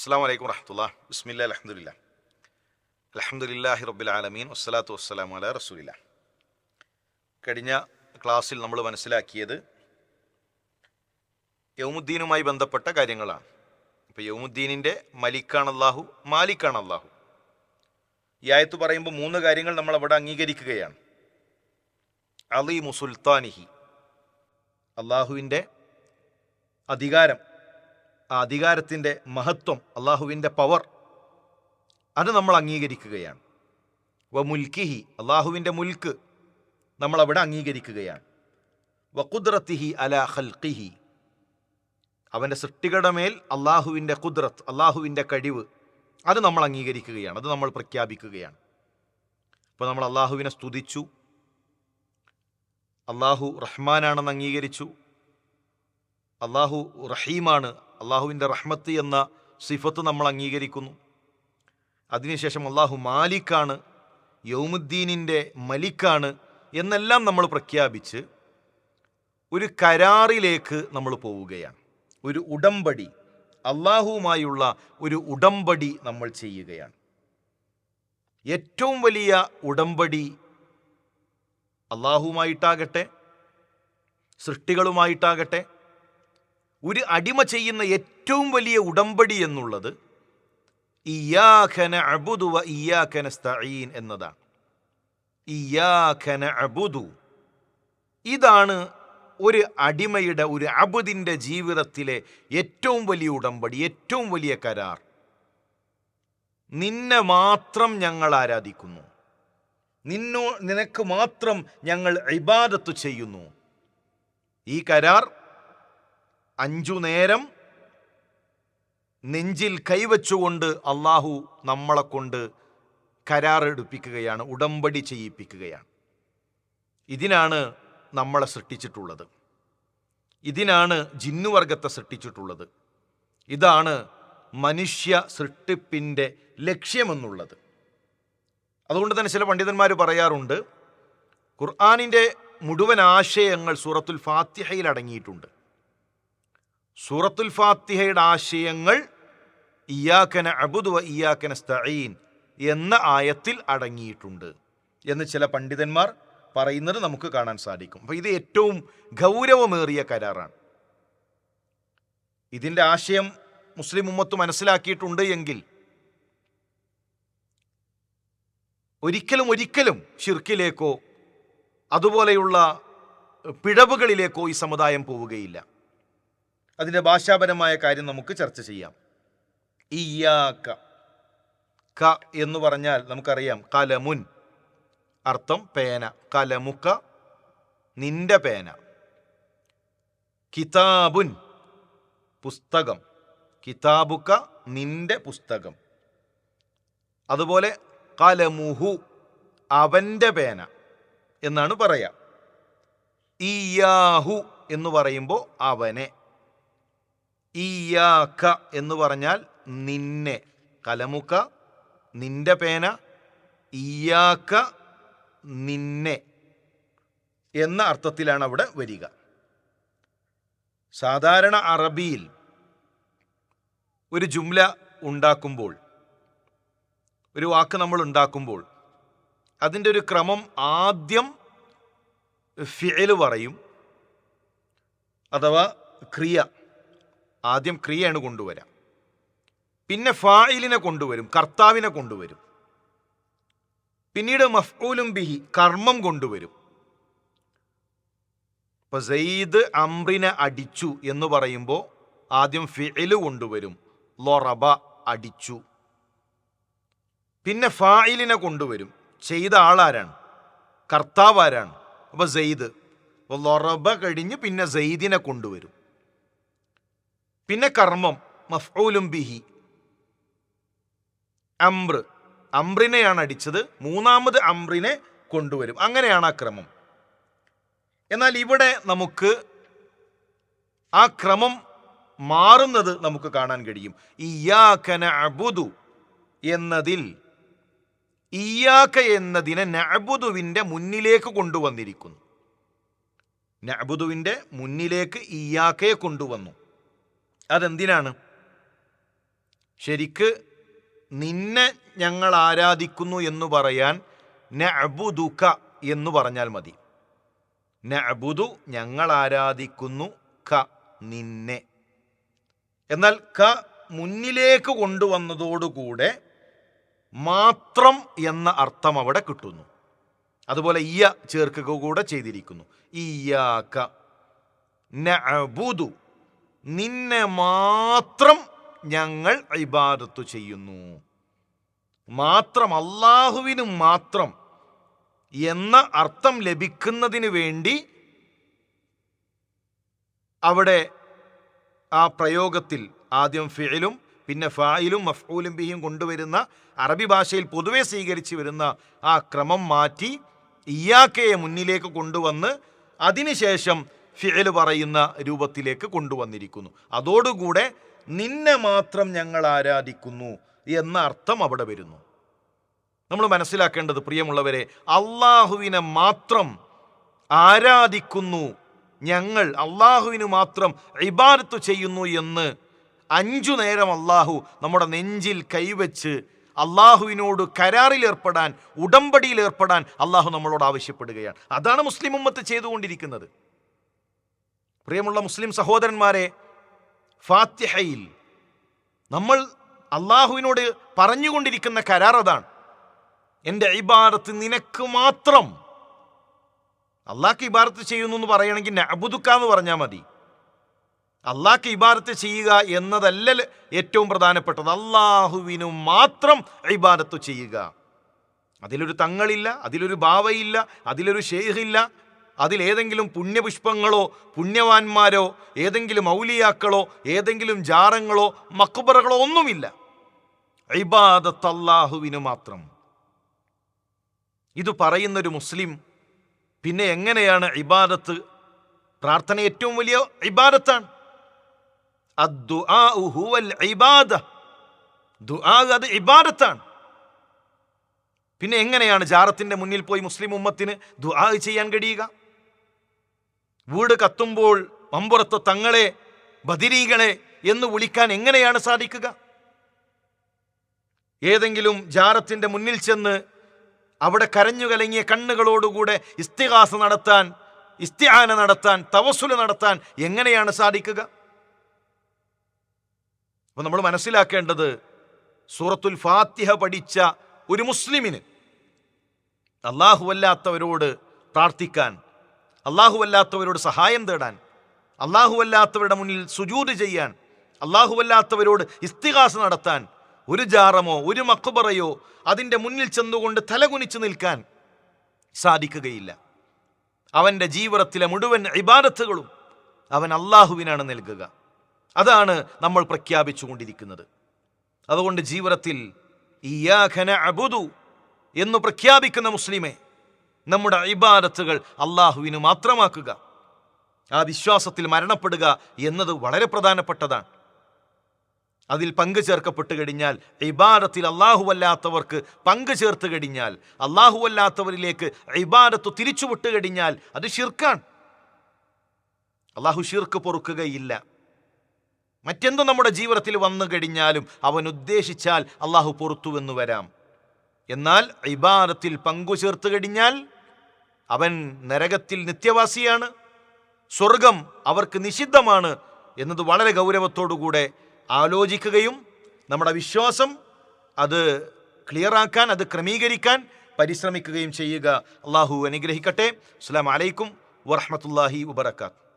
അസ്സാം വലൈക്കും വറഹമുല്ല ബിസ്മില്ല അലഹമുല്ല അലഹമുല്ലാഹി റബ്ബിൽ ആലമീൻ. വസ്സലാത്തു വസ്സലാം അല റസൂലില്ല. കഴിഞ്ഞ ക്ലാസ്സിൽ നമ്മൾ മനസ്സിലാക്കിയത് യൗമുദ്ദീനുമായി ബന്ധപ്പെട്ട കാര്യങ്ങളാണ്. ഇപ്പോൾ യൗമുദ്ദീനിന്റെ മലിക്കാണ് അള്ളാഹു മാലിക്കാണ് അള്ളാഹു ഈ ആയത്ത് പറയുമ്പോൾ മൂന്ന് കാര്യങ്ങൾ നമ്മൾ അവിടെ അംഗീകരിക്കുകയാണ്. അലി മുസുൽത്താനിഹി അള്ളാഹുവിന്റെ അധികാരം. ആ അധികാരത്തിന്റെ മഹത്വം അള്ളാഹുവിന്റെ പവർ അത് നമ്മൾ അംഗീകരിക്കുകയാണ്. വ മുൽക്കിഹി അള്ളാഹുവിന്റെ മുൽക്ക് നമ്മൾ അവിടെ അംഗീകരിക്കുകയാണ്. വ കുദ്രത്തിഹി അല ഹൽക്കിഹി അവന്റെ സൃഷ്ടികളുടെ മേൽ അള്ളാഹുവിന്റെ കുദ്രത്ത് അള്ളാഹുവിന്റെ കഴിവ് അത് നമ്മൾ അംഗീകരിക്കുകയാണ് അത് നമ്മൾ പ്രഖ്യാപിക്കുകയാണ്. അപ്പോൾ നമ്മൾ അള്ളാഹുവിനെ സ്തുതിച്ചു അള്ളാഹു റഹ്മാനാണെന്ന് അംഗീകരിച്ചു അള്ളാഹു റഹീമാണ് അള്ളാഹുവിന്റെ റഹ്മത്ത് എന്ന സിഫത്ത് നമ്മൾ അംഗീകരിക്കുന്നു. അതിനുശേഷം അള്ളാഹു മാലിക്കാണ് യൗമുദ്ദീനിന്റെ മലിക്കാണ് എന്നെല്ലാം നമ്മൾ പ്രഖ്യാപിച്ച് ഒരു കരാറിലേക്ക് നമ്മൾ പോവുകയാണ്. ഒരു ഉടമ്പടി അള്ളാഹുവുമായുള്ള ഒരു ഉടമ്പടി നമ്മൾ ചെയ്യുകയാണ്. ഏറ്റവും വലിയ ഉടമ്പടി അള്ളാഹുവുമായിട്ടാകട്ടെ സൃഷ്ടികളുമായിട്ടാകട്ടെ ഒരു അടിമ ചെയ്യുന്ന ഏറ്റവും വലിയ ഉടമ്പടി എന്നുള്ളത് ഇയാഖന വ ഇയാഖന സ്തഈൻ എന്നതാണ്. ഇയാഖന അബുദു ഇതാണ് ഒരു അടിമയുടെ ഒരു അബുദിന്റെ ജീവിതത്തിലെ ഏറ്റവും വലിയ ഉടമ്പടി ഏറ്റവും വലിയ കരാർ. നിന്നെ മാത്രം ഞങ്ങൾ ആരാധിക്കുന്നു. നിന്നോ നിനക്ക് മാത്രം ഞങ്ങൾ ഇബാദത്ത് ചെയ്യുന്നു. ഈ കരാർ അഞ്ചു നേരം നെഞ്ചിൽ കൈവച്ചുകൊണ്ട് അള്ളാഹു നമ്മളെ കൊണ്ട് കരാറെടുപ്പിക്കുകയാണ് ഉടമ്പടി ചെയ്യിപ്പിക്കുകയാണ്. ഇതിനാണ് നമ്മളെ സൃഷ്ടിച്ചിട്ടുള്ളത്. ഇതിനാണ് ജിന്നുവർഗത്തെ സൃഷ്ടിച്ചിട്ടുള്ളത്. ഇതാണ് മനുഷ്യ സൃഷ്ടിപ്പിന്റെ ലക്ഷ്യമെന്നുള്ളത്. അതുകൊണ്ട് തന്നെ ചില പണ്ഡിതന്മാർ പറയാറുണ്ട് ഖുർആാനിന്റെ മുഴുവൻ ആശയങ്ങൾ സൂറത്തുൽ ഫാത്തിഹയിൽ അടങ്ങിയിട്ടുണ്ട്. സൂറത്തുൽ ഫാത്തിഹയുടെ ആശയങ്ങൾ ഇയാക്കന വ ഇയാക്കന സ്തഈൻ എന്ന ആയത്തിൽ അടങ്ങിയിട്ടുണ്ട് എന്ന് ചില പണ്ഡിതന്മാർ പറയുന്നത് നമുക്ക് കാണാൻ സാധിക്കും. അപ്പോൾ ഇത് ഏറ്റവും ഗൗരവമേറിയ കരാറാണ്. ഇതിന്റെ ആശയം മുസ്ലിം ഉമ്മത്ത് മനസ്സിലാക്കിയിട്ടുണ്ട് എങ്കിൽ ഒരിക്കലും ഒരിക്കലും ഷിർക്കിലേക്കോ അതുപോലെയുള്ള പിഴവുകളിലേക്കോ ഈ സമുദായം പോവുകയില്ല. അതിന്റെ ഭാഷാപരമായ കാര്യം നമുക്ക് ചർച്ച ചെയ്യാം. ഇയാക്ക ക എന്ന് പറഞ്ഞാൽ നമുക്കറിയാം കലമുൻ. അർത്ഥം പേന. കലമുക്ക നിന്റെ പേന. കിതാബുൻ. പുസ്തകം. കിതാബുക്ക നിന്റെ പുസ്തകം. അതുപോലെ കലമുഹു അവന്റെ പേന എന്നാണ് പറയാം. ഇയാഹു എന്ന് പറയുമ്പോൾ അവനെ. ഇയാക്ക എന്ന് പറഞ്ഞാൽ നിന്നെ. കലമുക്ക നിന്റെ പേന ഇയാക്ക നിന്നെ എന്ന അർത്ഥത്തിലാണ് അവിടെ വരിക. സാധാരണ അറബിയിൽ ഒരു ജുംല ഉണ്ടാക്കുമ്പോൾ ഒരു വാക്ക് നമ്മൾ ഉണ്ടാക്കുമ്പോൾ അതിന്റെ ഒരു ക്രമം ആദ്യം ഫിയൽ പറയും അഥവാ ക്രിയ. ആദ്യം ക്രിയയാണ് കൊണ്ടുവരാം. പിന്നെ ഫായിലിനെ കൊണ്ടുവരും കർത്താവിനെ കൊണ്ടുവരും. പിന്നീട് മഫ്ഊലും ബിഹി കർമ്മം കൊണ്ടുവരും. ഇപ്പൊ സെയ്ദ് അമ്രിനെ അടിച്ചു എന്ന് പറയുമ്പോൾ ആദ്യം ഫിഇൽ കൊണ്ടുവരും ലൊറബ അടിച്ചു. പിന്നെ ഫായിലിനെ കൊണ്ടുവരും ചെയ്ത ആളാരാണ്? കർത്താവ് ആരാണ് അപ്പോൾ സെയ്ദ് അപ്പോൾ ലൊറബ കഴിഞ്ഞ് പിന്നെ സെയ്ദിനെ കൊണ്ടുവരും. പിന്നെ കർമ്മം മഫ്ഊലും ബിഹി. അമ്ര. അമ്രിനെയാണ് അടിച്ചത്. മൂന്നാമത് അമ്രിനെ കൊണ്ടുവരും. അങ്ങനെയാണ് ആ ക്രമം. എന്നാൽ ഇവിടെ നമുക്ക് ആ ക്രമം മാറുന്നത് നമുക്ക് കാണാൻ കഴിയും. ഇയാക്കന അബുദു എന്നതിൽ ഇയാക്ക എന്നതിനെ നഅബുദുവിന്റെ മുന്നിലേക്ക് കൊണ്ടുവന്നിരിക്കുന്നു. നഅബുദുവിന്റെ മുന്നിലേക്ക് ഇയാക്കയെ കൊണ്ടുവന്നു. അതെന്തിനാണ്? ശരിക്ക് നിന്നെ ഞങ്ങൾ ആരാധിക്കുന്നു എന്ന് പറയാൻ നഅബുദുക എന്ന് പറഞ്ഞാൽ മതി. നബുദു ഞങ്ങൾ ആരാധിക്കുന്നു ക നിന്നെ. എന്നാൽ ക മുന്നിലേക്ക് കൊണ്ടുവന്നതോടുകൂടെ മാത്രം എന്ന അർത്ഥം അവിടെ കിട്ടുന്നു. അതുപോലെ ഇയ ചേർക്കുക കൂടെ ചെയ്തിരിക്കുന്നു. ഇയാക്ക നഅബുദു നിന്നെ മാത്രം ഞങ്ങൾ ഇബാദത്തു ചെയ്യുന്നു. മാത്രം അള്ളാഹുവിന് മാത്രം എന്ന അർത്ഥം ലഭിക്കുന്നതിന് വേണ്ടി അവിടെ ആ പ്രയോഗത്തിൽ ആദ്യം ഫിയലും പിന്നെ ഫായിലും മഫ്ഊലും ബിയും കൊണ്ടുവരുന്ന അറബി ഭാഷയിൽ പൊതുവെ സ്വീകരിച്ചു വരുന്ന ആ ക്രമം മാറ്റി ഇയാക്കയെ മുന്നിലേക്ക് കൊണ്ടുവന്ന് അതിനുശേഷം ഫിയൽ പറയുന്ന രൂപത്തിലേക്ക് കൊണ്ടുവന്നിരിക്കുന്നു. അതോടുകൂടെ നിന്നെ മാത്രം ഞങ്ങൾ ആരാധിക്കുന്നു എന്ന അർത്ഥം അവിടെ വരുന്നു. നമ്മൾ മനസ്സിലാക്കേണ്ടത് പ്രിയമുള്ളവരെ അള്ളാഹുവിനെ മാത്രം ആരാധിക്കുന്നു ഞങ്ങൾ അള്ളാഹുവിന് മാത്രം ഇബാദത്ത് ചെയ്യുന്നു എന്ന് അഞ്ചു നേരം അള്ളാഹു നമ്മുടെ നെഞ്ചിൽ കൈവച്ച് അള്ളാഹുവിനോട് കരാറിൽ ഏർപ്പെടാൻ അള്ളാഹു നമ്മളോട് ആവശ്യപ്പെടുകയാണ്. അതാണ് മുസ്ലിം ഉമ്മത്ത് ചെയ്തുകൊണ്ടിരിക്കുന്നത്. പ്രിയമുള്ള മുസ്ലിം സഹോദരന്മാരെ ഫാത്തിഹയിൽ നമ്മൾ അള്ളാഹുവിനോട് പറഞ്ഞുകൊണ്ടിരിക്കുന്ന കരാർ അതാണ്. എന്റെ ഇബാദത്ത് നിനക്ക് മാത്രം. അള്ളാഹ്ക്ക് ഇബാദത്ത് ചെയ്യുന്നു എന്ന് പറയണമെങ്കിൽ നബുദുക്ക എന്ന് പറഞ്ഞാൽ മതി. അള്ളാഹ്ക്ക് ഇബാരത്ത് ചെയ്യുക എന്നതല്ല ഏറ്റവും പ്രധാനപ്പെട്ടത്. അള്ളാഹുവിനു മാത്രം ഇബാദത്ത് ചെയ്യുക. അതിലൊരു തങ്ങളില്ല അതിലൊരു ബാവയില്ല അതിലൊരു ഷെയ്ഖില്ല അതിലേതെങ്കിലും പുണ്യപുഷ്പങ്ങളോ പുണ്യവാന്മാരോ ഏതെങ്കിലും ഔലിയാക്കളോ ഏതെങ്കിലും ജാറങ്ങളോ മക്കുബറകളോ ഒന്നുമില്ല. ഇബാദത്ത് മാത്രം. ഇത് പറയുന്നൊരു മുസ്ലിം പിന്നെ എങ്ങനെയാണ് ഇബാദത്ത്? പ്രാർത്ഥന ഏറ്റവും വലിയ ഇബാദത്താണ്. അത് ഇബാദത്താണ്. പിന്നെ എങ്ങനെയാണ് ജാറത്തിന്റെ മുന്നിൽ പോയി മുസ്ലിം ഉമ്മത്തിന് ദുആ ചെയ്യാൻ കഴിയുക? വീട് കത്തുമ്പോൾ മമ്പുറത്ത് തങ്ങളെ ബദിരീകളെ എന്ന് വിളിക്കാൻ എങ്ങനെയാണ് സാധിക്കുക? ഏതെങ്കിലും ജാറത്തിന്റെ മുന്നിൽ ചെന്ന് അവിടെ കരഞ്ഞു കലങ്ങിയ കണ്ണുകളോടുകൂടെ ഇസ്തിഹാസ നടത്താൻ ഇസ്തിഹാന നടത്താൻ തവസുല നടത്താൻ എങ്ങനെയാണ് സാധിക്കുക? അപ്പോൾ നമ്മൾ മനസ്സിലാക്കേണ്ടത് സൂറത്തുൽ ഫാത്തിഹ പഠിച്ച ഒരു മുസ്ലിമിന് അള്ളാഹുവല്ലാത്തവരോട് പ്രാർത്ഥിക്കാൻ അല്ലാഹുവല്ലാത്തവരോട് സഹായം തേടാൻ അള്ളാഹുവല്ലാത്തവരുടെ മുന്നിൽ സുജൂത് ചെയ്യാൻ അള്ളാഹുവല്ലാത്തവരോട് ഇസ്തിഹാസ നടത്താൻ ഒരു ജാറമോ ഒരു മക്കുബറയോ അതിന്റെ മുന്നിൽ ചെന്നുകൊണ്ട് തലകുനിച്ച് നിൽക്കാൻ സാധിക്കുകയില്ല. അവന്റെ ജീവിതത്തിലെ മുഴുവൻ ഇബാദത്തുകളും അവൻ അള്ളാഹുവിനാണ് നൽകുക. അതാണ് നമ്മൾ പ്രഖ്യാപിച്ചുകൊണ്ടിരിക്കുന്നത്. അതുകൊണ്ട് ജീവിതത്തിൽ ഇയാഖന അബുദു എന്ന് പ്രഖ്യാപിക്കുന്ന മുസ്ലിമെ നമ്മുടെ ഇബാദത്തുകൾ അള്ളാഹുവിന് മാത്രമാക്കുക. ആ വിശ്വാസത്തിൽ മരണപ്പെടുക എന്നത് വളരെ പ്രധാനപ്പെട്ടതാണ്. അതിൽ പങ്കു ചേർക്കപ്പെട്ട് കഴിഞ്ഞാൽ ഇബാദത്തിൽ അല്ലാഹുവല്ലാത്തവർക്ക് പങ്കു ചേർത്ത് കഴിഞ്ഞാൽ അല്ലാഹുവല്ലാത്തവരിലേക്ക് ഇബാദത്ത് തിരിച്ചുവിട്ട് കഴിഞ്ഞാൽ അത് ഷിർക്കാണ് അള്ളാഹു ഷിർക്ക് പൊറുക്കുകയില്ല. മറ്റെന്തോ നമ്മുടെ ജീവിതത്തിൽ വന്നു കഴിഞ്ഞാലും അവൻ ഉദ്ദേശിച്ചാൽ അള്ളാഹു പൊറത്തുവെന്ന് വരാം. എന്നാൽ ഇബാദത്തിൽ പങ്കു ചേർത്ത് കഴിഞ്ഞാൽ അവൻ നരകത്തിൽ നിത്യവാസിയാണ്. സ്വർഗം അവർക്ക് നിഷിദ്ധമാണ് എന്നത് വളരെ ഗൗരവത്തോടുകൂടെ ആലോചിക്കുകയും നമ്മുടെ വിശ്വാസം അത് ക്ലിയറാക്കാൻ അത് ക്രമീകരിക്കാൻ പരിശ്രമിക്കുകയും ചെയ്യുക. അള്ളാഹു അനുഗ്രഹിക്കട്ടെ. അസ്സാം വലൈക്കും വറഹമത്തല്ലാഹി വബർക്കാത്ത്